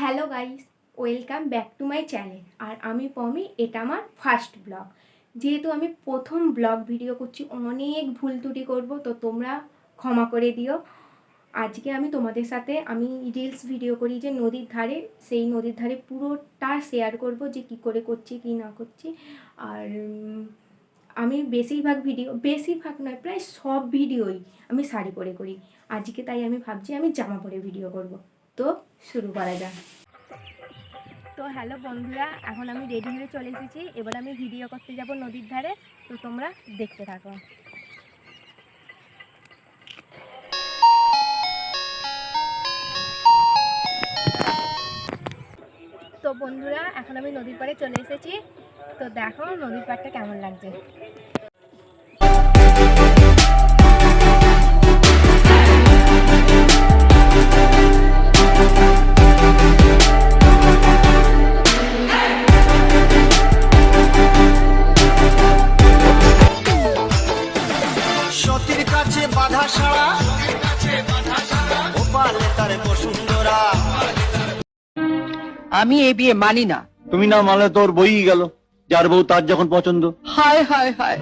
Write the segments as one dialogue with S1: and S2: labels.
S1: Hello guys, welcome back to my channel. আর আমি পমি, এটা আমার ফার্স্ট ব্লগ। যেহেতু আমি প্রথম ব্লগ ভিডিও করছি, অনেক ভুল ত্রুটি করব, তো তোমরা ক্ষমা করে দিও। আজকে আমি তোমাদের সাথে আমি রিলস ভিডিও করি যে নদীর ধারে, সেই নদীর ধারে পুরোটা শেয়ার করব যে কি করে করছি, কি না করছি। আর আমি বেশিরভাগ ভিডিও বেশিরভাগ নয়, প্রায় সব ভিডিওই আমি শাড়ি পরে করি। আজকে তাই আমি ভাবছি আমি জামা পরে ভিডিও করব। তো শুরু করা যাক। তো হ্যালো বন্ধুরা, এখন আমি রেডি হয়ে চলে এসেছি। এবার আমি ভিডিও করতে যাব নদীর ধারে। তো তোমরা দেখতে থাকো। তো বন্ধুরা, এখন আমি নদীর পাড়ে চলে এসেছি। তো দেখো নদীর পাড়টা কেমন লাগছে।
S2: সতীর কাছে বাধা সারা গোপালে তার বসুন্ধরা।
S3: আমি এ বিয়ে মানি না।
S4: তুমি না মানলে তোর বই গেল যার বউ তার যখন পছন্দ।
S3: হায় হায় হায়।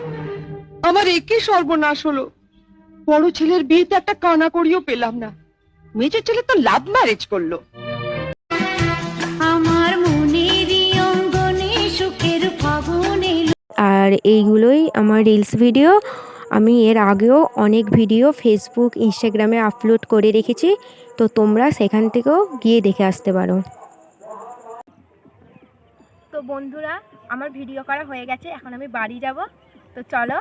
S3: আমার একে সর্বনাশ হলো। বড় ছেলের বিয়েতে একটা কানা করিও পেলাম না। মেজর ছেলে তো লাভ ম্যারেজ করল।
S5: আমার মনেরই অঙ্গনে সুখের ফাগুন
S1: আর এইগুলোই আমার রিলস ভিডিও আমি এর আগেও অনেক ভিডিও ফেসবুক ইনস্টাগ্রামে আপলোড করে রেখেছি। তো তোমরা সেখান থেকেও গিয়ে দেখে আসতে পারো। তো বন্ধুরা, আমার ভিডিও করা হয়ে গেছে। এখন আমি বাড়ি যাব। তো চলো,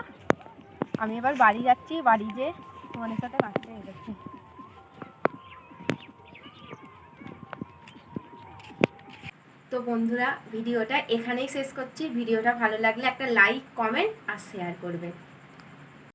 S1: আমি এবার বাড়ি যাচ্ছি। বাড়ি যে তোমাদের সাথে বাচ্চা হয়ে যাচ্ছি তো বন্ধুরা, ভিডিওটা এখানেই শেষ করছি। ভিডিওটা ভালো লাগলে একটা লাইক কমেন্ট আর শেয়ার করবেন